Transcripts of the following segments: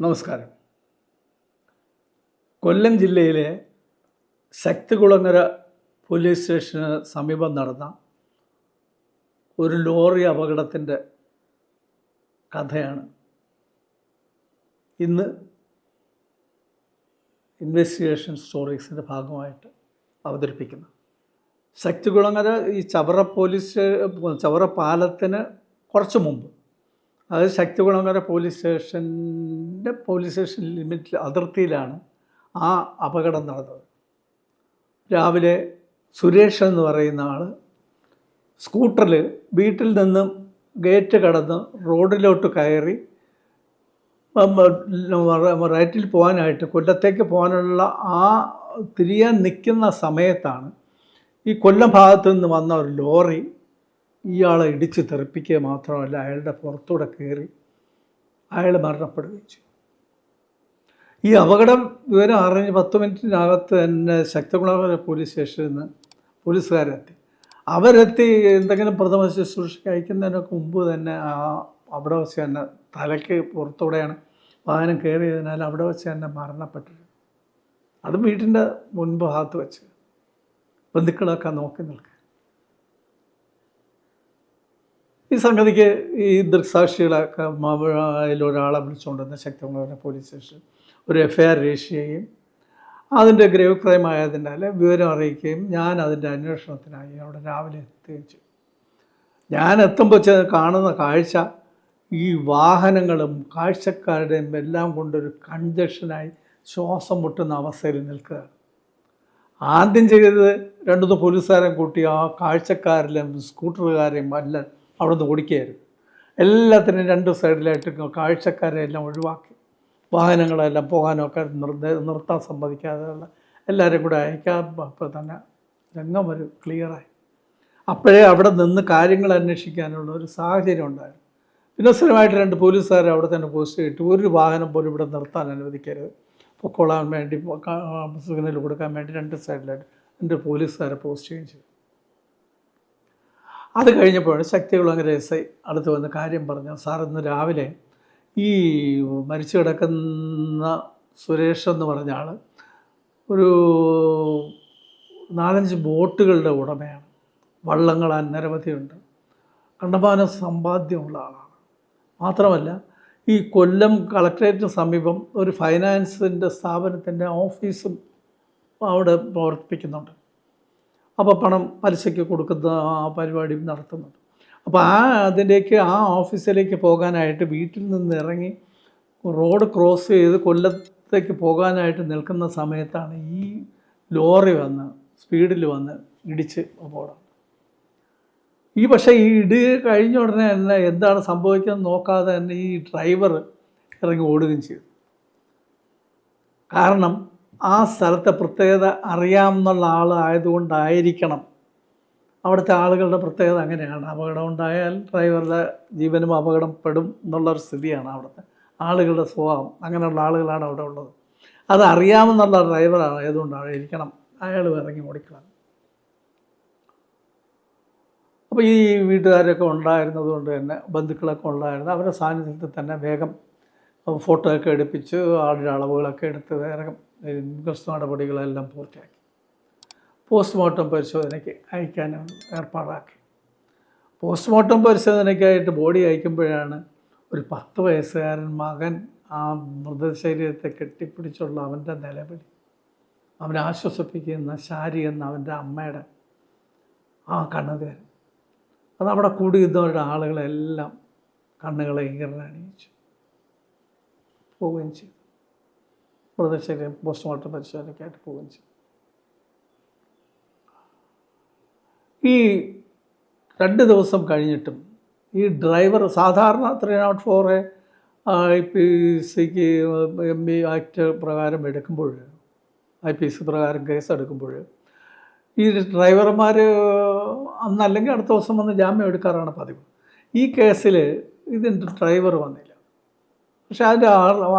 നമസ്കാരം. കൊല്ലം ജില്ലയിലെ ശക്തികുളങ്ങര പോലീസ് സ്റ്റേഷന് സമീപം നടന്ന ഒരു ലോറി അപകടത്തിന്റെ കഥയാണ്. ഇന്ന് ഇൻവെസ്റ്റിഗേഷൻ സ്റ്റോറീസിന്റെ ഭാഗമായിട്ട് അവതരിപ്പിക്കുന്നത് ശക്തികുളങ്ങര ഈ ചവറ പോലീസ് ചവറ പാലത്തിന് കുറച്ച് മുമ്പ് അത് ശക്തികുളങ്ങര പോലീസ് സ്റ്റേഷന്റെ പോലീസ് സ്റ്റേഷൻ ലിമിറ്റിൽ അതിർത്തിയിലാണ് ആ അപകടം നടന്നത്. രാവിലെ സുരേഷ് എന്ന് പറയുന്ന ആൾ സ്കൂട്ടറിൽ വീട്ടിൽ നിന്നും ഗേറ്റ് കടന്ന് റോഡിലോട്ട് കയറി റൈറ്റിൽ പോകാനായിട്ട് കൊല്ലത്തേക്ക് പോകാനുള്ള ആ തിരിയാൻ നിൽക്കുന്ന സമയത്താണ് ഈ കൊല്ലം ഭാഗത്ത് നിന്ന് വന്ന ഒരു ലോറി ഇയാളെ ഇടിച്ച് തെറിപ്പിക്കുക മാത്രമല്ല അയാളുടെ പുറത്തൂടെ കയറി അയാൾ മരണപ്പെടുകയും ചെയ്തു. ഈ അപകടം വിവരം അറിഞ്ഞ് പത്ത് മിനിറ്റിനകത്ത് തന്നെ ശക്തകുളങ്ങര പോലീസ് സ്റ്റേഷനിൽ നിന്ന് പോലീസുകാരെത്തി. അവരെത്തി എന്തെങ്കിലും പ്രഥമ ശുശ്രൂഷയ്ക്ക് അയക്കുന്നതിനൊക്കെ മുമ്പ് തന്നെ ആ അവിടെ വെച്ച് തന്നെ തലയ്ക്ക് പുറത്തൂടെയാണ് വാഹനം കയറിയതിനാൽ അവിടെ വെച്ച് തന്നെ മരണപ്പെട്ടത് അതും വീട്ടിന്റെ മുൻപ് ഭാഗത്ത് വെച്ച്. ബന്ധുക്കളൊക്കെ നോക്കി നിൽക്കുക ഈ സംഗതിക്ക് ഈ ദൃക്സാക്ഷികളൊക്കെ അതിലൊരാളെ വിളിച്ചുകൊണ്ടുവന്ന് ശക്തമായ പോലീസ് സ്റ്റേഷൻ ഒരു എഫ് ഐ ആർ രജിസ്റ്റർ ചെയ്യുകയും അതിന്റെ ഗ്രേവ് ക്രൈം ആയതിനാൽ വിവരം അറിയിക്കുകയും ഞാൻ അതിന്റെ അന്വേഷണത്തിനായി അവിടെ രാവിലെ എത്തുകയും ചെയ്തു ഞാൻ എത്തുമ്പോൾ കാണുന്ന കാഴ്ച ഈ വാഹനങ്ങളും കാഴ്ചക്കാരുടെയും എല്ലാം കൊണ്ടൊരു കൺജക്ഷനായി ശ്വാസം മുട്ടുന്ന അവസ്ഥയിൽ നിൽക്കുക ആദ്യം ചെയ്തത് രണ്ടുമൂന്ന് പോലീസുകാരെ കൂട്ടി ആ കാഴ്ചക്കാരിലും സ്കൂട്ടറുകാരെയും എല്ലാം അവിടെ നിന്ന് ഓടിക്കുകയായിരുന്നു. എല്ലാത്തിനും രണ്ട് സൈഡിലായിട്ട് കാഴ്ചക്കാരെ എല്ലാം ഒഴിവാക്കി. വാഹനങ്ങളെല്ലാം പോകാനൊക്കെ നിർത്താൻ സമ്മതിക്കാതെയുള്ള എല്ലാവരും കൂടെ അയക്കാൻ തന്നെ രംഗം ഒരു ക്ലിയറായി അപ്പോഴേ അവിടെ നിന്ന് കാര്യങ്ങൾ അന്വേഷിക്കാനുള്ള ഒരു സാഹചര്യം ഉണ്ടായിരുന്നു. പിന്നെ രണ്ട് പോലീസുകാർ അവിടെ തന്നെ പോസ്റ്റ് ചെയ്തിട്ട് ഒരു വാഹനം പോലും ഇവിടെ നിർത്താൻ അനുവദിക്കരുത്. പൊക്കോളാൻ വേണ്ടി സിഗ്നൽ കൊടുക്കാൻ വേണ്ടി രണ്ട് സൈഡിലായിട്ട് രണ്ട് പോലീസുകാരെ പോസ്റ്റ് ചെയ്യുകയും ചെയ്തു. അത് കഴിഞ്ഞപ്പോഴാണ് ശക്തികുളങ്ങര എസ് ഐ അടുത്ത് വന്ന് കാര്യം പറഞ്ഞു സാർ ഇന്ന് രാവിലെ ഈ മരിച്ചു കിടക്കുന്ന സുരേഷ് എന്ന് പറഞ്ഞ ആൾ ഒരു നാലഞ്ച് ബോട്ടുകളുടെ ഉടമയാണ്. വള്ളങ്ങൾ അനവധിയുണ്ട് കണ്ടമാനം സമ്പാദ്യമുള്ള ആളാണ്. മാത്രമല്ല ഈ കൊല്ലം കളക്ട്രേറ്റിന് സമീപം ഒരു ഫൈനാൻസിന്റെ സ്ഥാപനത്തിന്റെ ഓഫീസും അവിടെ പ്രവർത്തിപ്പിക്കുന്നുണ്ട്. അപ്പോൾ പണം പലിശയ്ക്ക് കൊടുക്കുന്ന ആ പരിപാടിയും നടത്തുന്നുണ്ട്. അപ്പോൾ ആ അതിലേക്ക് ആ ഓഫീസിലേക്ക് പോകാനായിട്ട് വീട്ടിൽ നിന്ന് ഇറങ്ങി റോഡ് ക്രോസ് ചെയ്ത് കൊല്ലത്തേക്ക് പോകാനായിട്ട് നിൽക്കുന്ന സമയത്താണ് ഈ ലോറി വന്ന് സ്പീഡിൽ വന്ന് ഇടിച്ച് അപകടം. ഈ പക്ഷേ ഈ ഇടി കഴിഞ്ഞ ഉടനെ തന്നെ എന്താണ് സംഭവിക്കുന്നത് നോക്കാതെ തന്നെ ഈ ഡ്രൈവർ ഇറങ്ങി ഓടുകയും ചെയ്തു. കാരണം ആ സ്ഥലത്തെ പ്രത്യേകത അറിയാമെന്നുള്ള ആളായതുകൊണ്ടായിരിക്കണം അവിടുത്തെ ആളുകളുടെ പ്രത്യേകത അങ്ങനെയാണ്. അപകടം ഉണ്ടായാൽ ഡ്രൈവറുടെ ജീവനും അപകടപ്പെടും എന്നുള്ളൊരു സ്ഥിതിയാണ് അവിടുത്തെ ആളുകളുടെ സ്വഭാവം. അങ്ങനെയുള്ള ആളുകളാണ് അവിടെ ഉള്ളത്. അത് അറിയാമെന്നുള്ള ഡ്രൈവറാണ് ഇരിക്കണം. അയാൾ ഇറങ്ങി ഓടിക്കണം. അപ്പോൾ ഈ വീട്ടുകാരൊക്കെ ഉണ്ടായിരുന്നത് കൊണ്ട് തന്നെ ബന്ധുക്കളൊക്കെ ഉണ്ടായിരുന്നു അവരുടെ സാന്നിധ്യത്തിൽ തന്നെ വേഗം ഫോട്ടോ ഒക്കെ എടുപ്പിച്ച് ആളുടെ അളവുകളൊക്കെ എടുത്ത് വേഗം ഗസ്തു നടപടികളെല്ലാം പൂർത്തിയാക്കി. പോസ്റ്റ്മോർട്ടം പരിശോധനയ്ക്ക് അയക്കാനും ഏർപ്പാടാക്കി. പോസ്റ്റ്മോർട്ടം പരിശോധനയ്ക്കായിട്ട് ബോഡി അയക്കുമ്പോഴാണ് ഒരു പത്ത് വയസ്സുകാരൻ മകൻ ആ മൃതശരീരത്തെ കെട്ടിപ്പിടിച്ചുള്ള അവന്റെ നിലവിളി. അവനെ ആശ്വസിപ്പിക്കുന്ന ശാരി എന്ന അവന്റെ അമ്മയുടെ ആ കണ്ണുതേര് അത് അവിടെ കൂടിയിരുന്നവരുടെ ആളുകളെല്ലാം കണ്ണുകളെ ഈറിനണിയിച്ചു. പോവുകയും ചെയ്തു. മൃതശരീരം പോസ്റ്റ്മോർട്ടം പരിശോധനയ്ക്കായിട്ട് പോവുകയും ചെയ്തു. ഈ രണ്ട് ദിവസം കഴിഞ്ഞിട്ടും ഈ ഡ്രൈവർ സാധാരണ three not four I P സിക്ക് എം ബി ആക്ട് പ്രകാരം എടുക്കുമ്പോൾ ഐ പി സി പ്രകാരം കേസ് എടുക്കുമ്പോൾ ഈ ഡ്രൈവർമാർ അന്നല്ലെങ്കിൽ അടുത്ത ദിവസം വന്ന് ജാമ്യം എടുക്കാറാണ് പതിവ്. ഈ കേസിൽ ഇതിന്റെ ഡ്രൈവർ വന്നില്ല. പക്ഷെ അതിന്റെ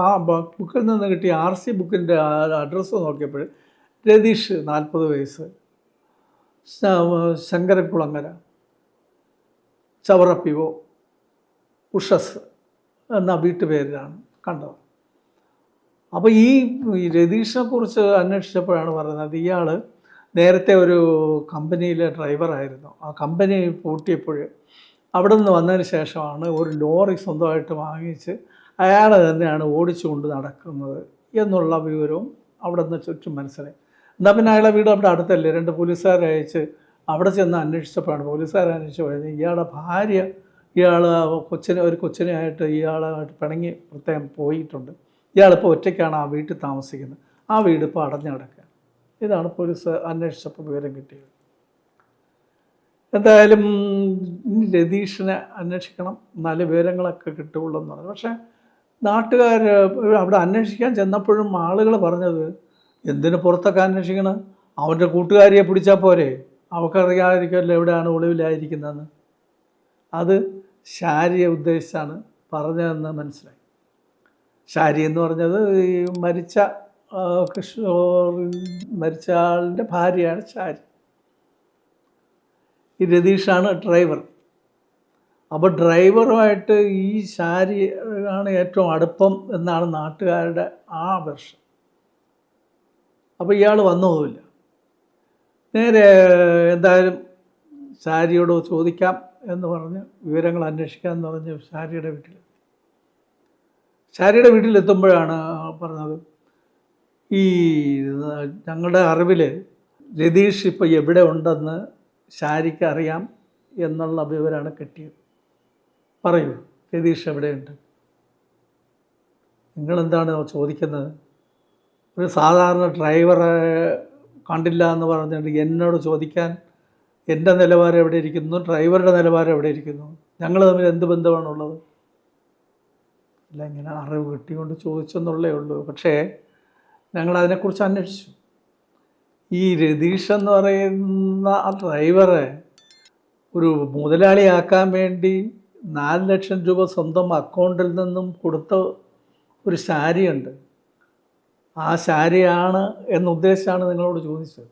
ആ ബുക്കിൽ നിന്ന് കിട്ടിയ ആർ സി ബുക്കിന്റെ അഡ്രസ്സ് നോക്കിയപ്പോൾ രതീഷ് നാൽപ്പത് വയസ്സ് ശങ്കരക്കുളങ്ങര ചവറപ്പിവോ ഉഷസ് എന്ന വീട്ടുപേരിലാണ് കണ്ടത്. അപ്പോൾ ഈ ഈ രതീഷിനെ കുറിച്ച് അന്വേഷിച്ചപ്പോഴാണ് പറയുന്നത് ഇയാൾ നേരത്തെ ഒരു കമ്പനിയിലെ ഡ്രൈവറായിരുന്നു. ആ കമ്പനി പൂട്ടിയപ്പോൾ അവിടെ നിന്ന് വന്നതിന് ശേഷമാണ് ഒരു ലോറി സ്വന്തമായിട്ട് വാങ്ങിച്ച് അയാൾ തന്നെയാണ് ഓടിച്ചുകൊണ്ട് നടക്കുന്നത് എന്നുള്ള വിവരവും അവിടെ നിന്ന് ചുറ്റും മനസ്സിലായി. എന്നാൽ പിന്നെ അയാളെ വീട് അവിടെ അടുത്തല്ലേ? രണ്ട് പോലീസുകാരെ അയച്ച് അവിടെ ചെന്ന് അന്വേഷിച്ചപ്പോഴാണ് പോലീസുകാർ അന്വേഷിച്ച് പോയത്. ഇയാളുടെ ഭാര്യ ഇയാൾ കൊച്ചിനെ ഒരു കൊച്ചിനെയായിട്ട് ഇയാളായിട്ട് പിണങ്ങി പ്രത്യേകം പോയിട്ടുണ്ട്. ഇയാളിപ്പോൾ ഒറ്റയ്ക്കാണ് ആ വീട്ടിൽ താമസിക്കുന്നത്. ആ വീട് ഇപ്പോൾ അടഞ്ഞു കിടക്കുക ഇതാണ് പോലീസ് അന്വേഷിച്ചപ്പോൾ വിവരം കിട്ടിയത്. എന്തായാലും രതീഷിനെ അന്വേഷിക്കണം. നല്ല വിവരങ്ങളൊക്കെ കിട്ടുകയുള്ളൂ എന്ന് പറഞ്ഞു. പക്ഷേ നാട്ടുകാർ അവിടെ അന്വേഷിക്കാൻ ചെന്നപ്പോഴും ആളുകൾ പറഞ്ഞത് എന്തിനു പുറത്തൊക്കെ അന്വേഷിക്കണം? അവന്റെ കൂട്ടുകാരിയെ പിടിച്ചാൽ പോരെ. അവക്കറിയാതിരിക്കുമല്ലോ എവിടെയാണ് ഒളിവിലായിരിക്കുന്നതെന്ന്. അത് ശാരിയെ ഉദ്ദേശിച്ചാണ് പറഞ്ഞതെന്ന് മനസ്സിലായി. ശാരി എന്ന് പറഞ്ഞത് ഈ മരിച്ച കിഷോർ മരിച്ച ആളിന്റെ ഭാര്യയാണ് ശാരി. ഈ രതീഷാണ് ഡ്രൈവർ. അപ്പോൾ ഡ്രൈവറുമായിട്ട് ഈ ശാരി ആണ് ഏറ്റവും അടുപ്പം എന്നാണ് നാട്ടുകാരുടെ ആ വെർഷൻ. അപ്പോൾ ഇയാൾ വന്നതുമില്ല. നേരെ എന്തായാലും സാരിയോട് ചോദിക്കാം എന്ന് പറഞ്ഞ് വിവരങ്ങൾ അന്വേഷിക്കാം എന്ന് പറഞ്ഞ് സാരിയുടെ വീട്ടിൽ. സാരിയുടെ വീട്ടിലെത്തുമ്പോഴാണ് പറഞ്ഞത് ഈ ഞങ്ങളുടെ അറിവിൽ രതീഷ് ഇപ്പോൾ എവിടെ ഉണ്ടെന്ന് ശാരിക്ക് അറിയാം എന്നുള്ള വിവരമാണ് കിട്ടിയത്. പറയൂ രതീഷ് എവിടെയുണ്ട്? നിങ്ങളെന്താണ് ചോദിക്കുന്നത്? ഒരു സാധാരണ ഡ്രൈവറെ കണ്ടില്ല എന്ന് പറഞ്ഞിട്ട് എന്നോട് ചോദിക്കാൻ എന്റെ നിലവാരം എവിടെ ഇരിക്കുന്നു? ഡ്രൈവറുടെ നിലവാരം എവിടെ ഇരിക്കുന്നു? ഞങ്ങൾ തമ്മിൽ എന്ത് ബന്ധമാണുള്ളത്? അല്ല ഇങ്ങനെ അറിവ് കിട്ടിക്കൊണ്ട് ചോദിച്ചെന്നുള്ളേ ഉള്ളൂ. പക്ഷേ ഞങ്ങൾ അതിനെക്കുറിച്ച് അന്വേഷിച്ചു. ഈ രതീഷ് എന്ന് പറയുന്ന ആ ഡ്രൈവറെ ഒരു മുതലാളിയാക്കാൻ വേണ്ടി നാല് ലക്ഷം രൂപ സ്വന്തം അക്കൗണ്ടിൽ നിന്നും കൊടുത്ത ഒരു ശാരിയുണ്ട് ആ ശാരിയാണ് എന്നുദ്ദേശിച്ചാണ് നിങ്ങളോട് ചോദിച്ചത്.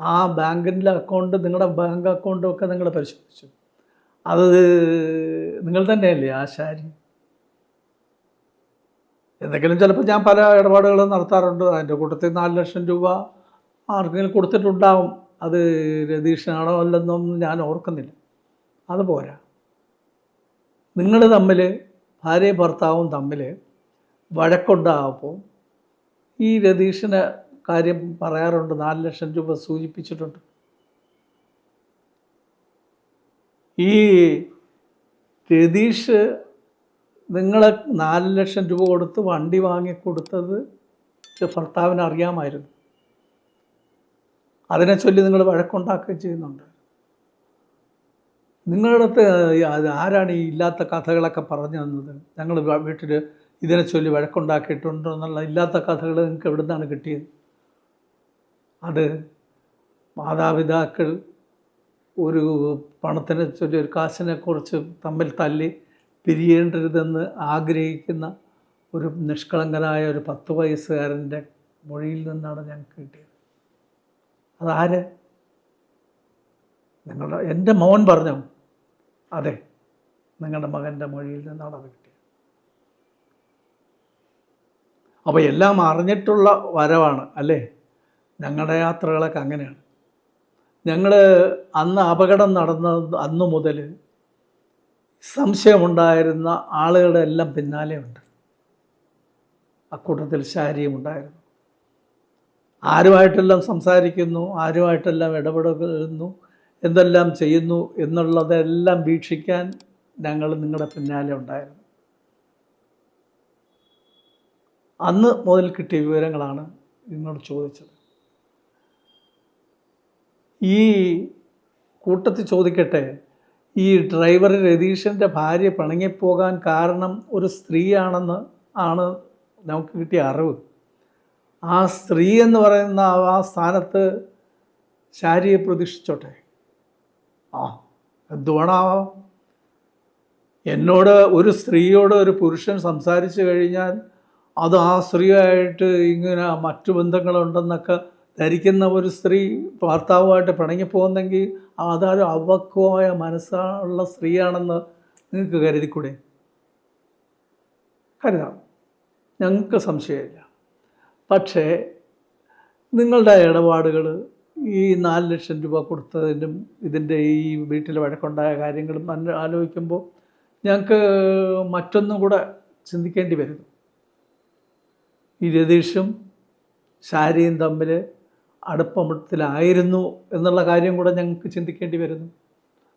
ആ ബാങ്കിന്റെ അക്കൗണ്ട് നിങ്ങളുടെ ബാങ്ക് അക്കൗണ്ടും ഒക്കെ നിങ്ങൾ പരിശോധിച്ചു. അത് നിങ്ങൾ തന്നെയല്ലേ ആ ശാരി? എന്തെങ്കിലും ചിലപ്പോൾ ഞാൻ പല ഇടപാടുകളും നടത്താറുണ്ട്. അതിന്റെ കൂട്ടത്തിൽ നാല് ലക്ഷം രൂപ ആർക്കെങ്കിലും കൊടുത്തിട്ടുണ്ടാവും. അത് രതീഷിനാണോ അല്ലെന്നൊന്നും ഞാൻ ഓർക്കുന്നില്ല. അത് പോരാ. നിങ്ങൾ തമ്മിൽ ഭാര്യയും ഭർത്താവും തമ്മിൽ വഴക്കുണ്ടാകുമ്പോൾ ഈ രതീഷിന് കാര്യം പറയാറുണ്ട് നാല് ലക്ഷം രൂപ സൂചിപ്പിച്ചിട്ടുണ്ട്. ഈ രതീഷ് നിങ്ങളെ നാല് ലക്ഷം രൂപ കൊടുത്ത് വണ്ടി വാങ്ങിക്കൊടുത്തത് ഭർത്താവിന് അറിയാമായിരുന്നു. അതിനെ ചൊല്ലി നിങ്ങൾ വഴക്കുണ്ടാക്കുകയും ചെയ്യുന്നുണ്ട്. നിങ്ങളുടെ അടുത്ത് ആരാണ് ഈ ഇല്ലാത്ത കഥകളൊക്കെ പറഞ്ഞു തന്നത്? ഞങ്ങൾ വീട്ടിൽ ഇതിനെ ചൊല്ലി വഴക്കുണ്ടാക്കിയിട്ടുണ്ടോ എന്നുള്ള ഇല്ലാത്ത കഥകൾ നിങ്ങൾക്ക് എവിടെ നിന്നാണ് കിട്ടിയത്? അത് മാതാപിതാക്കൾ ഒരു പണത്തിനെ ചൊല്ലി ഒരു കാശിനെ കുറിച്ച് തമ്മിൽ തല്ലി പിരിയേണ്ടരുതെന്ന് ആഗ്രഹിക്കുന്ന ഒരു നിഷ്കളങ്കനായ ഒരു പത്ത് വയസ്സുകാരന്റെ മൊഴിയിൽ നിന്നാണ് ഞങ്ങൾക്ക് കിട്ടിയത്. അതാര്? നിങ്ങളുടെ എന്റെ മോൻ പറഞ്ഞു. അതെ നിങ്ങളുടെ മകന്റെ മൊഴിയിൽ നിന്നാണ് അത് കിട്ടിയത്. അപ്പോൾ എല്ലാം അറിഞ്ഞിട്ടുള്ള വരവാണ് അല്ലേ? ഞങ്ങളുടെ യാത്രകളൊക്കെ അങ്ങനെയാണ്. ഞങ്ങൾ അന്ന് അപകടം നടന്ന അന്നു മുതൽ സംശയമുണ്ടായിരുന്ന ആളുകളുടെ എല്ലാം പിന്നാലെ ഉണ്ട്. അക്കൂട്ടത്തിൽ ശാരിയും ഉണ്ടായിരുന്നു. ആരുമായിട്ടെല്ലാം സംസാരിക്കുന്നു ആരുമായിട്ടെല്ലാം ഇടപെടുന്നു എന്തെല്ലാം ചെയ്യുന്നു എന്നുള്ളതെല്ലാം വീക്ഷിക്കാൻ ഞങ്ങൾ നിങ്ങളുടെ പിന്നാലെ ഉണ്ടായിരുന്നു. അന്ന് മുതൽ കിട്ടിയ വിവരങ്ങളാണ് നിങ്ങളോട് ചോദിച്ചത്. ഈ കൂട്ടത്തിൽ ചോദിക്കട്ടെ ഈ ഡ്രൈവർ രതീഷിന്റെ ഭാര്യ പിണങ്ങിപ്പോകാൻ കാരണം ഒരു സ്ത്രീയാണെന്ന് ആണ് നമുക്ക് കിട്ടിയ അറിവ്. ആ സ്ത്രീ എന്ന് പറയുന്ന ആ സ്ഥാനത്ത് ശാരിയെ പ്രതീക്ഷിച്ചോട്ടെ? ആ എന്തുവേണാവാം എന്നോട് ഒരു സ്ത്രീയോട് ഒരു പുരുഷൻ സംസാരിച്ചു കഴിഞ്ഞാൽ അത് ആ സ്ത്രീയായിട്ട് ഇങ്ങനെ മറ്റു ബന്ധങ്ങളുണ്ടെന്നൊക്കെ ധരിക്കുന്ന ഒരു സ്ത്രീ ഭർത്താവുമായിട്ട് പിണങ്ങിപ്പോകുന്നെങ്കിൽ അതൊരു അവക്വമായ മനസ്സുള്ള സ്ത്രീയാണെന്ന് നിങ്ങൾക്ക് കരുതിക്കൂടെ? കരുതാം. ഞങ്ങൾക്ക് സംശയമില്ല. പക്ഷേ നിങ്ങളുടെ ഇടപാടുകൾ ഈ നാല് ലക്ഷം രൂപ കൊടുത്തതിനും ഇതിന്റെ ഈ വീട്ടിൽ വഴക്കുണ്ടായ കാര്യങ്ങളും ആലോചിക്കുമ്പോൾ ഞങ്ങൾക്ക് മറ്റൊന്നും കൂടെ ചിന്തിക്കേണ്ടി വരുന്നു ഈ രതീഷും ശാരിയും തമ്മിൽ അടുപ്പത്തിലായിരുന്നു എന്നുള്ള കാര്യം കൂടെ ഞങ്ങൾക്ക് ചിന്തിക്കേണ്ടി വരുന്നു.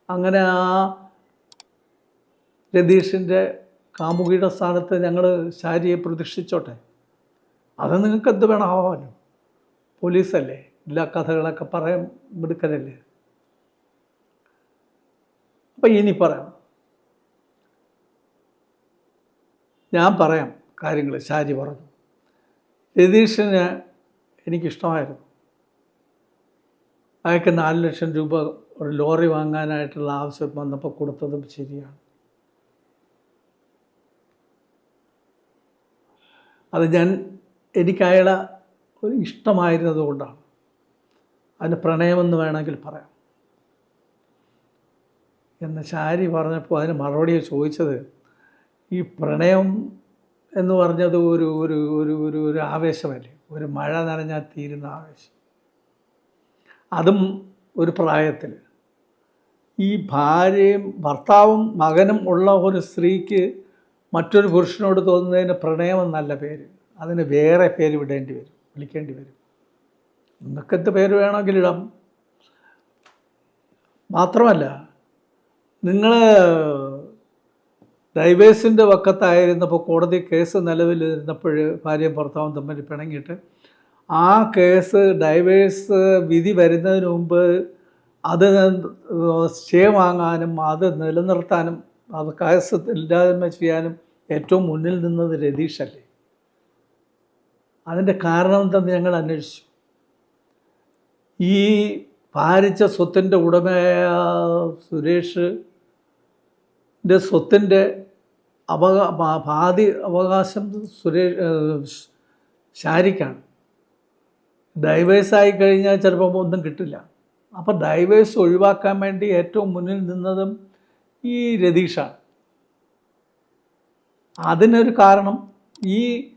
അങ്ങനെ ആ രതീഷിന്റെ കാമുകിയുടെ സ്ഥാനത്ത് ഞങ്ങൾ ശാരിയെ പ്രതീക്ഷിച്ചോട്ടെ അത് നിങ്ങൾക്ക് എന്ത് വേണം? ആവാമല്ലോ പോലീസല്ലേ? എല്ലാ കഥകളൊക്കെ പറയാൻ മിടുക്കലല്ലേ അപ്പം ഇനി പറയാം. ഞാൻ പറയാം കാര്യങ്ങൾ ശാരി പറഞ്ഞു. രതീഷിന് എനിക്കിഷ്ടമായിരുന്നു. അയാൾക്ക് നാല് ലക്ഷം രൂപ ഒരു ലോറി വാങ്ങാനായിട്ടുള്ള ആവശ്യം വന്നപ്പോൾ കൊടുത്തതും ശരിയാണ്. അത് ഞാൻ എനിക്ക് അയാളെ ഒരു ഇഷ്ടമായിരുന്നത് കൊണ്ടാണ്. അതിന് പ്രണയമെന്ന് വേണമെങ്കിൽ പറയാം. എന്ന് ശാരി പറഞ്ഞപ്പോൾ അതിന് മറുപടി ചോദിച്ചത് ഈ പ്രണയം എന്ന് പറഞ്ഞത് ഒരു ഒരു ഒരു ഒരു ഒരു ആവേശമല്ലേ? ഒരു മഴ നനഞ്ഞാൽ തീരുന്ന ആവേശം. അതും ഒരു പ്രായത്തിൽ. ഈ ഭാര്യയും ഭർത്താവും മകനും ഉള്ള ഒരു സ്ത്രീക്ക് മറ്റൊരു പുരുഷനോട് തോന്നുന്നതിന് പ്രണയമെന്നല്ല പേര്. അതിന് വേറെ പേര് വിടേണ്ടി വരും വിളിക്കേണ്ടി വരും. നിങ്ങൾക്കെന്ത് പേര് വേണമെങ്കിൽ ഇടാം. മാത്രമല്ല നിങ്ങൾ ഡൈവേഴ്സിന്റെ വക്കത്തായിരുന്നപ്പോൾ കോടതി കേസ് നിലവിലിരുന്നപ്പോൾ ഭാര്യയും ഭർത്താവും തമ്മിൽ പിണങ്ങിയിട്ട് ആ കേസ് ഡൈവേഴ്സ് വിധി വരുന്നതിന് മുമ്പ് അത് സ്റ്റേ വാങ്ങാനും അത് നിലനിർത്താനും അത് കേസ് ഇല്ലായ്മ ചെയ്യാനും ഏറ്റവും മുന്നിൽ നിന്നത് രതീഷല്ലേ? അതിന്റെ കാരണം എന്തെന്ന് ഞങ്ങൾ അന്വേഷിച്ചു. ഈ ഭാരിച്ച സ്വത്തിന്റെ ഉടമയായ സുരേഷിന്റെ സ്വത്തിന്റെ അവകാ പാതി അവകാശം സുരേഷ് ശാരിക്കാണ്. ഡൈവേഴ്സായി കഴിഞ്ഞാൽ ചിലപ്പോൾ ഒന്നും കിട്ടില്ല. അപ്പോൾ ഡൈവേഴ്സ് ഒഴിവാക്കാൻ വേണ്ടി ഏറ്റവും മുന്നിൽ നിന്നതും ഈ രതീഷാണ്. അതിനൊരു കാരണം ഈ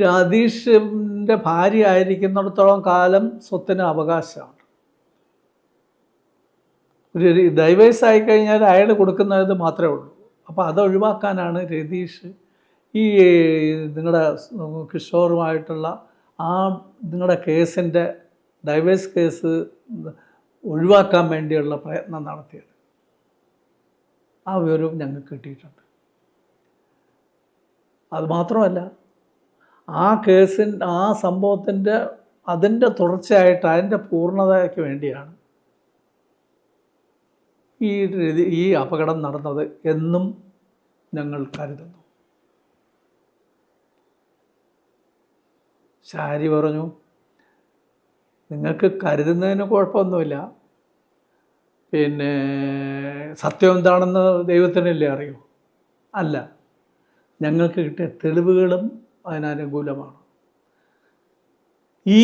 രതീഷിന്റെ ഭാര്യ ആയിരിക്കുന്നിടത്തോളം കാലം സ്വത്തിന് അവകാശമാണ്. ഒരു ഡൈവേഴ്സ് ആയിക്കഴിഞ്ഞാൽ അയാൾ കൊടുക്കുന്നത് മാത്രമേ ഉള്ളൂ. അപ്പോൾ അത് ഒഴിവാക്കാനാണ് രതീഷ് ഈ നിങ്ങളുടെ കിഷോറുമായിട്ടുള്ള ആ നിങ്ങളുടെ കേസിന്റെ ഡൈവേഴ്സ് കേസ് ഒഴിവാക്കാൻ വേണ്ടിയുള്ള പ്രയത്നം നടത്തിയത്. ആ വിവരവും ഞങ്ങൾക്ക് കിട്ടിയിട്ടുണ്ട്. അതുമാത്രമല്ല ആ കേസിൻ ആ സംഭവത്തിന്റെ അതിന്റെ തുടർച്ചയായിട്ട് അതിന്റെ പൂർണതയ്ക്ക് വേണ്ടിയാണ് ഈ രീതി ഈ അപകടം നടന്നത് എന്നും ഞങ്ങൾ കരുതുന്നു. ശാരി പറഞ്ഞു നിങ്ങൾക്ക് കരുതുന്നതിന് കുഴപ്പമൊന്നുമില്ല. പിന്നെ സത്യം എന്താണെന്ന് ദൈവത്തിനല്ലേ അറിയൂ? അല്ല ഞങ്ങൾക്ക് കിട്ടിയ തെളിവുകളും അതിനനുകൂലമാണ്. ഈ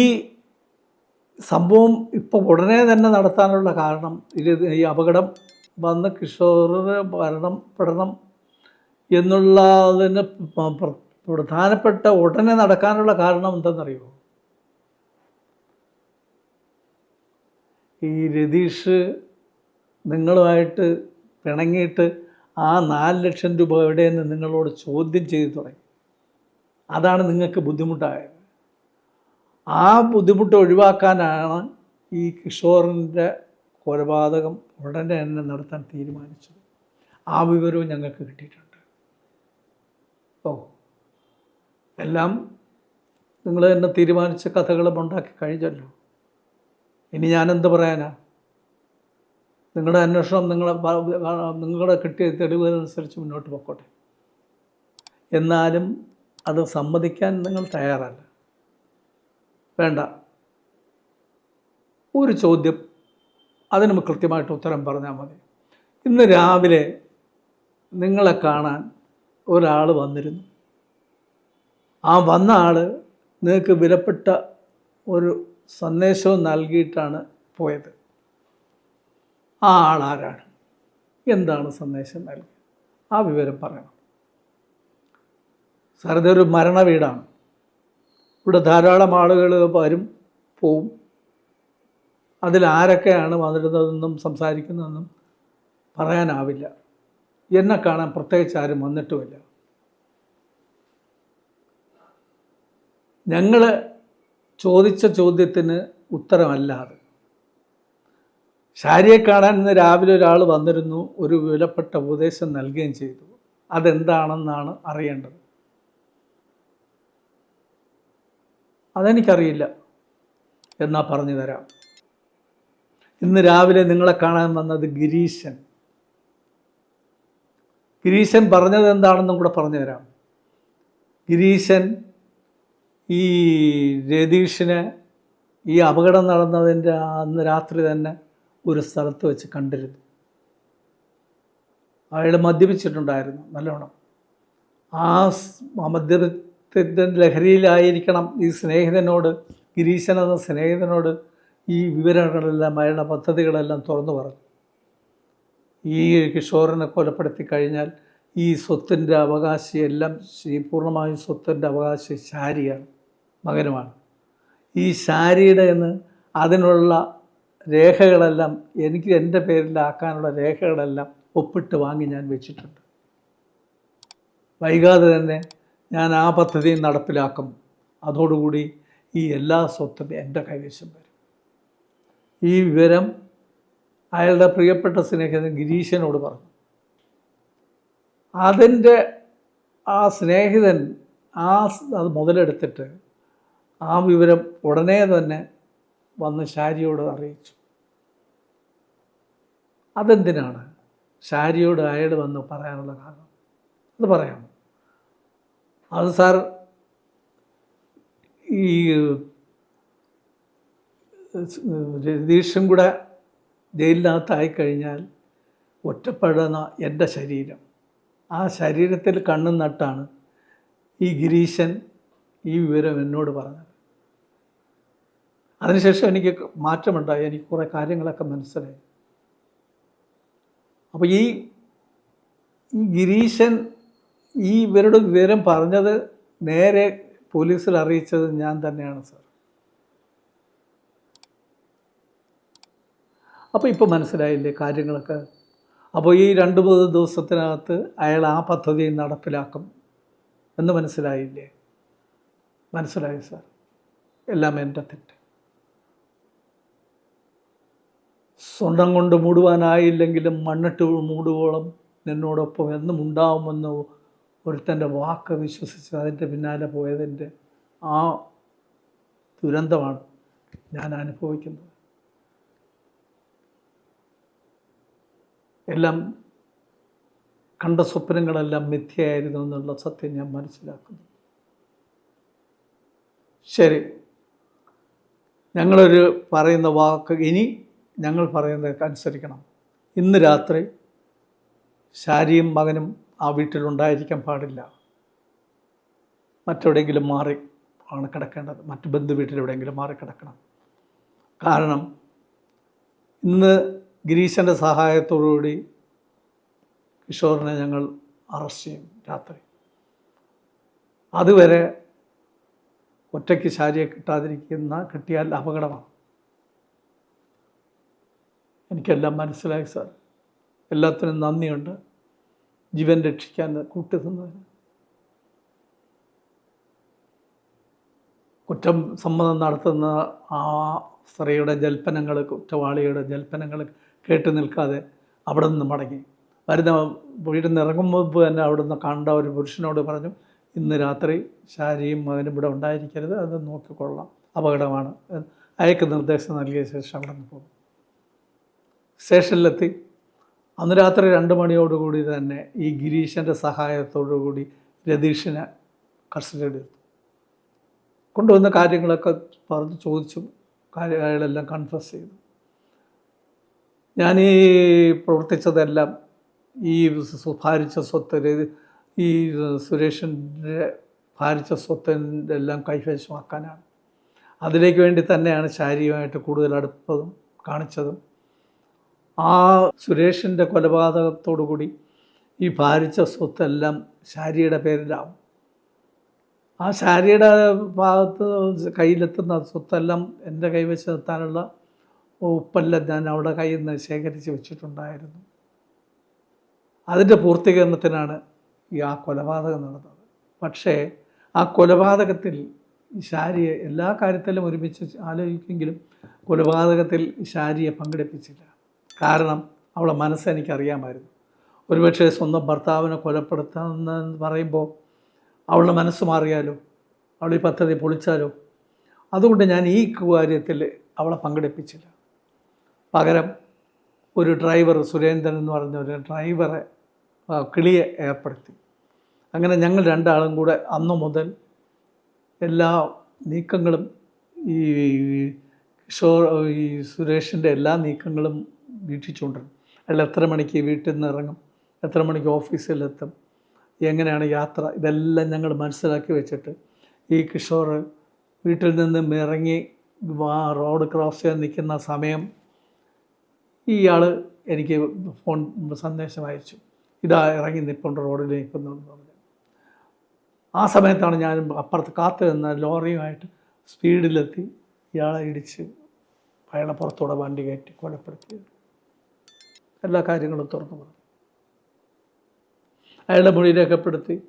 സംഭവം ഇപ്പോൾ ഉടനെ തന്നെ നടത്താനുള്ള കാരണം ഇത് ഈ അപകടം വന്ന് കിഷോറിന് മരണപ്പെടണം എന്നുള്ളതിന് പ- പ്രധാനപ്പെട്ട ഉടനെ നടക്കാനുള്ള കാരണം എന്തെന്നറിയുമോ ഈ രതീഷ് നിങ്ങളുമായിട്ട് പിണങ്ങിയിട്ട് ആ നാല് ലക്ഷം രൂപ എവിടെയെന്ന് നിങ്ങളോട് ചോദ്യം ചെയ്തു തുടങ്ങി. അതാണ് നിങ്ങൾക്ക് ബുദ്ധിമുട്ടായത്. ആ ബുദ്ധിമുട്ട് ഒഴിവാക്കാനാണ് ഈ കിഷോറിന്റെ കൊലപാതകം ഉടനെ തന്നെ നടത്താൻ തീരുമാനിച്ചത്. ആ വിവരവും ഞങ്ങൾക്ക് കിട്ടിയിട്ടുണ്ട്. ഓ എല്ലാം നിങ്ങൾ തന്നെ തീരുമാനിച്ച കഥകളും ഉണ്ടാക്കി കഴിഞ്ഞല്ലോ. ഇനി ഞാനെന്ത് പറയാനാ? നിങ്ങളുടെ അന്വേഷണം നിങ്ങളെ നിങ്ങളുടെ കിട്ടിയ തെളിവുകളനുസരിച്ച് മുന്നോട്ട് പോയിക്കോട്ടെ എന്നാലും അത് സമ്മതിക്കാൻ നിങ്ങൾ തയ്യാറല്ല. വേണ്ട. ഒരു ചോദ്യം അതിന് കൃത്യമായിട്ട് ഉത്തരം പറഞ്ഞാൽ മതി. ഇന്ന് രാവിലെ നിങ്ങളെ കാണാൻ ഒരാൾ വന്നിരുന്നു. ആ വന്ന ആൾ നിങ്ങൾക്ക് വിലപ്പെട്ട ഒരു സന്ദേശവും നൽകിയിട്ടാണ് പോയത്. ആ ആൾ ആരാണ്? എന്താണ് സന്ദേശം നൽകിയത്? ആ വിവരം പറയണം. സാറിതൊരു മരണ വീടാണ്. ഇവിടെ ധാരാളം ആളുകൾ വരും പോവും. അതിൽ ആരൊക്കെയാണ് വന്നിരുന്നതെന്നും സംസാരിക്കുന്നതെന്നും പറയാനാവില്ല. എന്നെ കാണാൻ പ്രത്യേകിച്ച് ആരും വന്നിട്ടുമില്ല. ഞങ്ങൾ ചോദിച്ച ചോദ്യത്തിന് ഉത്തരമല്ലാതെ ശാരിയെ കാണാൻ ഇന്ന് രാവിലെ ഒരാൾ വന്നിരുന്നു ഒരു വിലപ്പെട്ട ഉപദേശം നൽകുകയും ചെയ്തു. അതെന്താണെന്നാണ് അറിയേണ്ടത്? അതെനിക്കറിയില്ല. എന്നാ പറഞ്ഞു തരാം. ഇന്ന് രാവിലെ നിങ്ങളെ കാണാൻ വന്നത് ഗിരീശൻ. ഗിരീശൻ പറഞ്ഞത് എന്താണെന്നും കൂടെ പറഞ്ഞു തരാം. ഗിരീശൻ ഈ രതീഷിന് ഈ അപകടം നടന്നതിന്റെ അന്ന് രാത്രി തന്നെ ഒരു സ്ഥലത്ത് വെച്ച് കണ്ടിരുന്നു. അയാൾ മദ്യപിച്ചിട്ടുണ്ടായിരുന്നു നല്ലോണം. ആ മദ്യപത്തിന്റെ ലഹരിയിലായിരിക്കണം ഈ സ്നേഹിതനോട് ഗിരീശൻ എന്ന സ്നേഹിതനോട് ഈ വിവരങ്ങളെല്ലാം അയാളുടെ പദ്ധതികളെല്ലാം തുറന്നു പറഞ്ഞു. ഈ കിഷോറിനെ കൊലപ്പെടുത്തി കഴിഞ്ഞാൽ ഈ സ്വത്തിന്റെ അവകാശി എല്ലാം പൂർണമായും സ്വത്തിന്റെ അവകാശി ശാരിയാണ് മകനുമാണ്. ഈ ശാരിയുടെ എന്ന് അതിനുള്ള രേഖകളെല്ലാം എനിക്ക് എന്റെ പേരിലാക്കാനുള്ള രേഖകളെല്ലാം ഒപ്പിട്ട് വാങ്ങി ഞാൻ വെച്ചിട്ടുണ്ട്. വൈകാതെ തന്നെ ഞാൻ ആ പദ്ധതി നടപ്പിലാക്കും. അതോടുകൂടി ഈ എല്ലാ സ്വത്തും എന്റെ കൈവശം വരും. ഈ വിവരം അയാളുടെ പ്രിയപ്പെട്ട സ്നേഹിതൻ ഗിരീശനോട് പറഞ്ഞു. അതിന്റെ ആ സ്നേഹിതൻ ആ അത് മുതലെടുത്തിട്ട് ആ വിവരം ഉടനെ തന്നെ വന്ന് ഷാരിയോട് അറിയിച്ചു. അതെന്തിനാണ് ഷാരിയോട് അയാൾ വന്ന് പറയാനുള്ള കാരണം? അത് പറയാം അത് സാർ ഈ രതീഷും കൂടെ ജയിലിനകത്തായി കഴിഞ്ഞാൽ ഒറ്റപ്പെടുന്ന എന്റെ ശരീരം. ആ ശരീരത്തിൽ കണ്ണു നട്ടാണ് ഈ ഗിരീശൻ ഈ വിവരം എന്നോട് പറഞ്ഞത്. അതിനുശേഷം എനിക്ക് മാറ്റമുണ്ടായി. എനിക്ക് കുറേ കാര്യങ്ങളൊക്കെ മനസ്സിലായി. അപ്പോൾ ഈ ഈ ഗിരീശൻ ഈ ഇവരുടെ വിവരം പറഞ്ഞത് നേരെ പോലീസിൽ അറിയിച്ചത് ഞാൻ തന്നെയാണ് സാർ. അപ്പോൾ ഇപ്പോൾ മനസ്സിലായില്ലേ കാര്യങ്ങളൊക്കെ? അപ്പോൾ ഈ രണ്ട് മൂന്ന് ദിവസത്തിനകത്ത് അയാൾ ആ പദ്ധതി നടപ്പിലാക്കും എന്ന് മനസ്സിലായില്ലേ? മനസ്സിലായി സാർ? എല്ലാം എന്റെ തെറ്റ്. സ്വന്തം കൊണ്ട് മൂടുവാനായില്ലെങ്കിലും മണ്ണിട്ട് മൂടുവോളം നിന്നോടൊപ്പം എന്നും ഉണ്ടാവുമെന്ന് ഒരുത്തന്റെ വാക്ക് വിശ്വസിച്ച് അതിന്റെ പിന്നാലെ പോയതിന്റെ ആ ദുരന്തമാണ് ഞാൻ അനുഭവിക്കുന്നത്. എല്ലാം കണ്ട സ്വപ്നങ്ങളെല്ലാം മിഥ്യയായിരുന്നു എന്നുള്ള സത്യം ഞാൻ മനസ്സിലാക്കുന്നു. ശരി. ഞങ്ങളൊരു പറയുന്ന വാക്ക് ഇനി ഞങ്ങൾ പറയുന്നത് അനുസരിക്കണം ഇന്ന് രാത്രി ശാരിയും മകനും ആ വീട്ടിലുണ്ടായിരിക്കാൻ പാടില്ല. മറ്റെവിടെയെങ്കിലും മാറി ആണ് കിടക്കേണ്ടത്. മറ്റ് ബന്ധു വീട്ടിൽ എവിടെയെങ്കിലും മാറി കിടക്കണം. കാരണം ഇന്ന് ഗിരീശന്റെ സഹായത്തോടുകൂടി കിഷോറിനെ ഞങ്ങൾ അറസ്റ്റ് ചെയ്യും രാത്രി. അതുവരെ ഒറ്റയ്ക്ക് ശാരിയെ കിട്ടാതിരിക്കുന്ന കിട്ടിയാൽ അപകടമാണ്. എനിക്കെല്ലാം മനസ്സിലായി സാർ. എല്ലാത്തിനും നന്ദിയുണ്ട്. ജീവൻ രക്ഷിക്കാൻ കൂട്ടുന്നതിന് കുറ്റം സമ്മതം നടത്തുന്ന ആ സ്ത്രീയുടെ ജൽപ്പനങ്ങൾ കുറ്റവാളിയുടെ ജൽപ്പനങ്ങൾ കേട്ട് നിൽക്കാതെ അവിടെ നിന്ന് മടങ്ങി. വരുന്ന വീട്ടിൽ നിന്ന് തന്നെ അവിടെ നിന്ന് കണ്ട ഒരു പുരുഷനോട് പറഞ്ഞു ഇന്ന് രാത്രി ശാരിയും മകനും ഇവിടെ ഉണ്ടായിരിക്കരുത് അത് നോക്കിക്കൊള്ളാം. അപകടമാണ്. അയക്ക് നിർദ്ദേശം നൽകിയ ശേഷം അവിടെ നിന്ന് പോകും. സ്റ്റേഷനിലെത്തി. അന്ന് രാത്രി രണ്ട് മണിയോടുകൂടി തന്നെ ഈ ഗിരീശന്റെ സഹായത്തോടുകൂടി രതീഷിനെ കസ്റ്റഡിയിൽ എടുത്തു. കൊണ്ടുവന്ന കാര്യങ്ങളൊക്കെ പറഞ്ഞ് ചോദിച്ചു കാര്യങ്ങളെല്ലാം കൺഫസ് ചെയ്തു. ഞാൻ ഈ പ്രവർത്തിച്ചതെല്ലാം ഈ ഭാരിച്ച സ്വത്ത് ഈ സുരേഷിന്റെ ഭാരിച്ച സ്വത്തിന്റെ എല്ലാം കൈവശമാക്കാനാണ്. അതിലേക്ക് വേണ്ടി തന്നെയാണ് ശാരീരികമായിട്ട് കൂടുതൽ അടുപ്പതും കാണിച്ചതും. ആ സുരേഷിന്റെ കൊലപാതകത്തോടു കൂടി ഈ ഭാരിച്ച സ്വത്തെല്ലാം ശാരിയുടെ പേരിലാവും. ആ ശാരിയുടെ ഭാഗത്ത് കയ്യിലെത്തുന്ന സ്വത്തെല്ലാം എന്റെ കൈവശത്താനുള്ള ഉപ്പെല്ലാം ഞാൻ അവിടെ കയ്യിൽ നിന്ന് ശേഖരിച്ച് വെച്ചിട്ടുണ്ടായിരുന്നു. അതിന്റെ പൂർത്തീകരണത്തിനാണ് ഈ ആ കൊലപാതകം നടന്നത്. പക്ഷേ ആ കൊലപാതകത്തിൽ ശാരിയെ എല്ലാ കാര്യത്തിലും ഒരുമിച്ച് ആലോചിക്കുമെങ്കിലും കൊലപാതകത്തിൽ ശാരിയെ പങ്കെടുപ്പിച്ചില്ല. കാരണം അവളെ മനസ്സ് എനിക്കറിയാമായിരുന്നു. ഒരുപക്ഷെ സ്വന്തം ഭർത്താവിനെ കൊലപ്പെടുത്താമെന്ന് പറയുമ്പോൾ അവളുടെ മനസ്സ് മാറിയാലോ? അവൾ ഈ പദ്ധതി പൊളിച്ചാലോ? അതുകൊണ്ട് ഞാൻ ഈ കാര്യത്തിൽ അവളെ പങ്കെടുപ്പിച്ചില്ല. പകരം ഒരു ഡ്രൈവർ സുരേന്ദ്രൻ എന്ന് പറഞ്ഞ ഒരു ഡ്രൈവറെ കിളിയെ ഏർപ്പെടുത്തി. അങ്ങനെ ഞങ്ങൾ രണ്ടാളും കൂടെ അന്നു മുതൽ എല്ലാ നീക്കങ്ങളും ഈ കിഷോർ ഈ സുരേഷിന്റെ എല്ലാ നീക്കങ്ങളും വീക്ഷിച്ചുകൊണ്ടിരുന്നു. അയാൾ എത്ര മണിക്ക് വീട്ടിൽ നിന്ന് ഇറങ്ങും? എത്ര മണിക്ക് ഓഫീസിലെത്തും എങ്ങനെയാണ് യാത്ര? ഇതെല്ലാം ഞങ്ങൾ മനസ്സിലാക്കി വെച്ചിട്ട് ഈ കിഷോർ വീട്ടിൽ നിന്ന് ഇറങ്ങി റോഡ് ക്രോസ് ചെയ്യാൻ നിൽക്കുന്ന സമയം ഇയാൾ എനിക്ക് ഫോൺ സന്ദേശം അയച്ചു. ഇതാ ഇറങ്ങി നിൽപ്പുണ്ട് റോഡിൽ നിൽക്കുന്നു പറഞ്ഞു. ആ സമയത്താണ് ഞാൻ അപ്പുറത്ത് കാത്തു നിന്ന ലോറിയുമായിട്ട് സ്പീഡിലെത്തി. ഇയാളെ ഇടിച്ച് അയാളെ പുറത്തൂടെ വണ്ടി കയറ്റി കൊലപ്പെടുത്തിയത്. എല്ലാ കാര്യങ്ങളും തുറന്നു പറഞ്ഞു. അയാളുടെ മൊഴി രേഖപ്പെടുത്തി.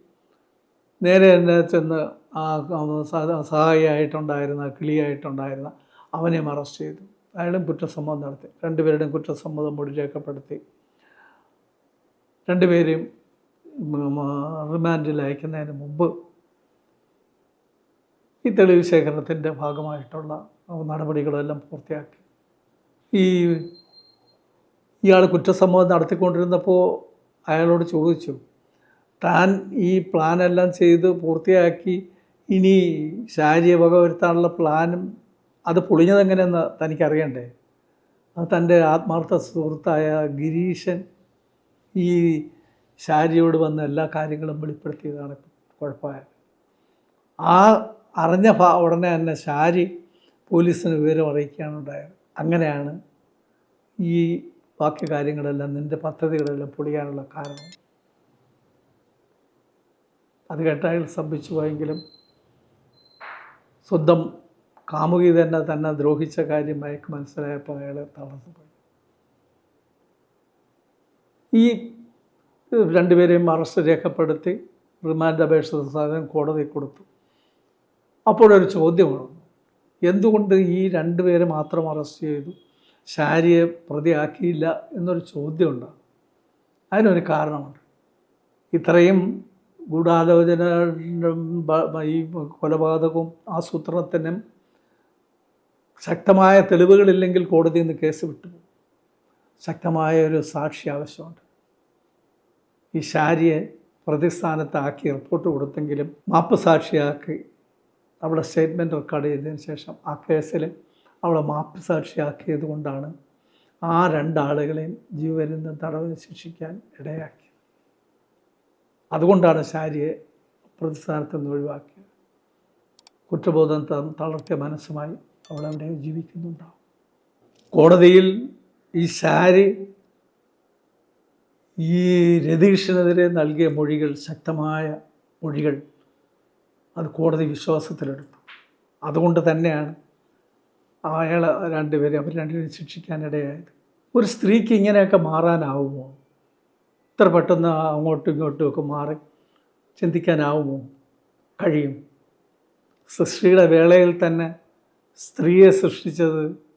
നേരെ എന്നെ ചെന്ന് ആ സഹ- സഹായിയായിട്ടുണ്ടായിരുന്ന കിളിയായിട്ടുണ്ടായിരുന്ന അവനെയും അറസ്റ്റ് ചെയ്തു. അയാളും കുറ്റസമ്മതം നടത്തി. രണ്ടുപേരുടെയും കുറ്റസമ്മതം മൊഴി രേഖപ്പെടുത്തി. രണ്ടുപേരെയും റിമാൻഡിൽ അയക്കുന്നതിന് മുമ്പ് ഈ തെളിവ് ശേഖരണത്തിന്റെ ഭാഗമായിട്ടുള്ള നടപടികളെല്ലാം പൂർത്തിയാക്കി. ഈ ഇയാൾ കുറ്റസമ്മതം നടത്തിക്കൊണ്ടിരുന്നപ്പോൾ അയാളോട് ചോദിച്ചു താൻ ഈ പ്ലാനെല്ലാം ചെയ്ത് പൂർത്തിയാക്കി ഇനി ശാരിയെ വകവരുത്താനുള്ള പ്ലാനും അത് പൊളിഞ്ഞതെങ്ങനെയെന്ന് തനിക്കറിയണ്ടേ? അത് തന്റെ ആത്മാർത്ഥ സുഹൃത്തായ ഗിരീശൻ ഈ ശാരിയോട് വന്ന എല്ലാ കാര്യങ്ങളും വെളിപ്പെടുത്തിയതാണ് കുഴപ്പമായത്. ആ അറിഞ്ഞ ഉടനെ തന്നെ ശാരി പോലീസിന് വിവരം അറിയിക്കുകയാണ് ഉണ്ടായത്. അങ്ങനെയാണ് ഈ ബാക്കി കാര്യങ്ങളെല്ലാം നിന്റെ പദ്ധതികളെല്ലാം പൊളിയാനുള്ള കാരണം. അത് കേട്ടയാൾ സംഭവിച്ചു പോയെങ്കിലും സ്വന്തം കാമുകി തന്നെ തന്നെ ദ്രോഹിച്ച കാര്യം അയാൾക്ക് മനസ്സിലായപ്പോൾ അയാൾ തളർന്നു പോയി. ഈ രണ്ടുപേരെയും അറസ്റ്റ് രേഖപ്പെടുത്തി റിമാൻഡ് അപേക്ഷ സാധനം കോടതി കൊടുത്തു. അപ്പോഴൊരു ചോദ്യം വന്നു എന്തുകൊണ്ട് ഈ രണ്ടുപേരെ മാത്രം അറസ്റ്റ് ചെയ്തു? ശാരിയെ പ്രതിയാക്കിയില്ല എന്നൊരു ചോദ്യമുണ്ട്. അതിനൊരു കാരണമുണ്ട്. ഇത്രയും ഗൂഢാലോചന ഈ കൊലപാതകവും ആസൂത്രണത്തിനും ശക്തമായ തെളിവുകളില്ലെങ്കിൽ കോടതിയിൽ നിന്ന് കേസ് വിട്ടുപോകും. ശക്തമായ ഒരു സാക്ഷി ആവശ്യമുണ്ട്. ഈ ശാരിയെ പ്രതിസ്ഥാനത്താക്കി റിപ്പോർട്ട് കൊടുത്തെങ്കിലും മാപ്പ് സാക്ഷിയാക്കി അവിടെ സ്റ്റേറ്റ്മെന്റ് റെക്കോർഡ് ചെയ്തതിന് ശേഷം ആ കേസിൽ അവളെ മാപ്പ് സാക്ഷിയാക്കിയത് കൊണ്ടാണ് ആ രണ്ടാളുകളെയും ജീവനിൽ നിന്ന് തടവിന് ശിക്ഷിക്കാൻ ഇടയാക്കി അതുകൊണ്ടാണ് ശാരിയെ പ്രതിസ്ഥാനത്ത് നിന്ന് ഒഴിവാക്കിയത്. കുറ്റബോധം തളർത്തിയ മനസ്സുമായി അവളവിടെ ജീവിക്കുന്നുണ്ടാവും. കോടതിയിൽ ഈ ശാരി ഈ രതീഷിനെതിരെ നൽകിയ മൊഴികൾ ശക്തമായ മൊഴികൾ അത് കോടതി വിശ്വാസത്തിലെടുത്തു. അതുകൊണ്ട് തന്നെയാണ് അയാളെ രണ്ടുപേരെ അവർ രണ്ടുപേരും ശിക്ഷിക്കാനിടയായത്. ഒരു സ്ത്രീക്ക് ഇങ്ങനെയൊക്കെ മാറാനാവുമോ? ഇത്ര പെട്ടെന്ന് അങ്ങോട്ടും ഇങ്ങോട്ടും ഒക്കെ മാറി ചിന്തിക്കാനാവുമോ? കഴിയും. സൃഷ്ടിയുടെ വേളയിൽ തന്നെ സ്ത്രീയെ സൃഷ്ടിച്ചത്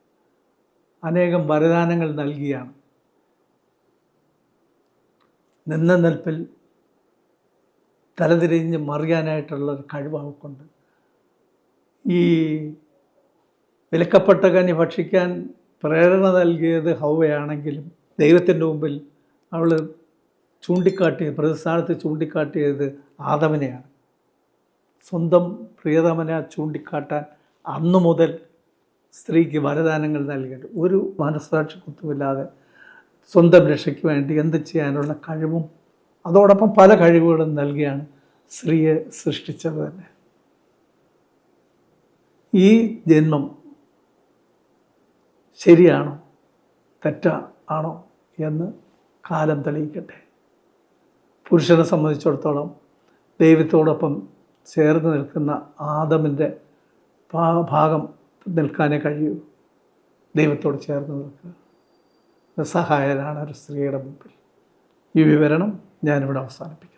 അനേകം വരദാനങ്ങൾ നൽകിയാണ്. നിന്ന നിൽപ്പിൽ തലതിരിഞ്ഞ് മറിയാനായിട്ടുള്ള ഒരു അവൾക്കുണ്ട് ഈ വിലക്കപ്പെട്ട കനി ഭക്ഷിക്കാൻ പ്രേരണ നൽകിയത് ഹൗവയാണെങ്കിലും ദൈവത്തിന്റെ മുമ്പിൽ അവൾ ചൂണ്ടിക്കാട്ടിയത് പ്രതിസ്ഥാനത്ത് ചൂണ്ടിക്കാട്ടിയത് ആദമനെയാണ്. സ്വന്തം പ്രിയതമനെ ചൂണ്ടിക്കാട്ടാൻ അന്നു മുതൽ സ്ത്രീക്ക് വരദാനങ്ങൾ നൽകിയിട്ട് ഒരു മനസ്സാക്ഷി കുത്തുമില്ലാതെ സ്വന്തം രക്ഷയ്ക്ക് വേണ്ടി എന്ത് ചെയ്യാനുള്ള കഴിവും അതോടൊപ്പം പല കഴിവുകളും നൽകിയാണ് സ്ത്രീയെ സൃഷ്ടിച്ചത് തന്നെ. ഈ ജന്മം ശരിയാണോ? തെറ്റാണോ എന്ന് കാലം തെളിയിക്കട്ടെ. പുരുഷനെ സംബന്ധിച്ചിടത്തോളം ദൈവത്തോടൊപ്പം ചേർന്ന് നിൽക്കുന്ന ആദമിന്റെ ഭാഗം നിൽക്കാനേ കഴിയൂ. ദൈവത്തോട് ചേർന്ന് നിൽക്കുക. സഹായനാണ് ഒരു സ്ത്രീയുടെ മുമ്പിൽ. ഈ വിവരണം ഞാനിവിടെ അവസാനിപ്പിക്കുന്നു.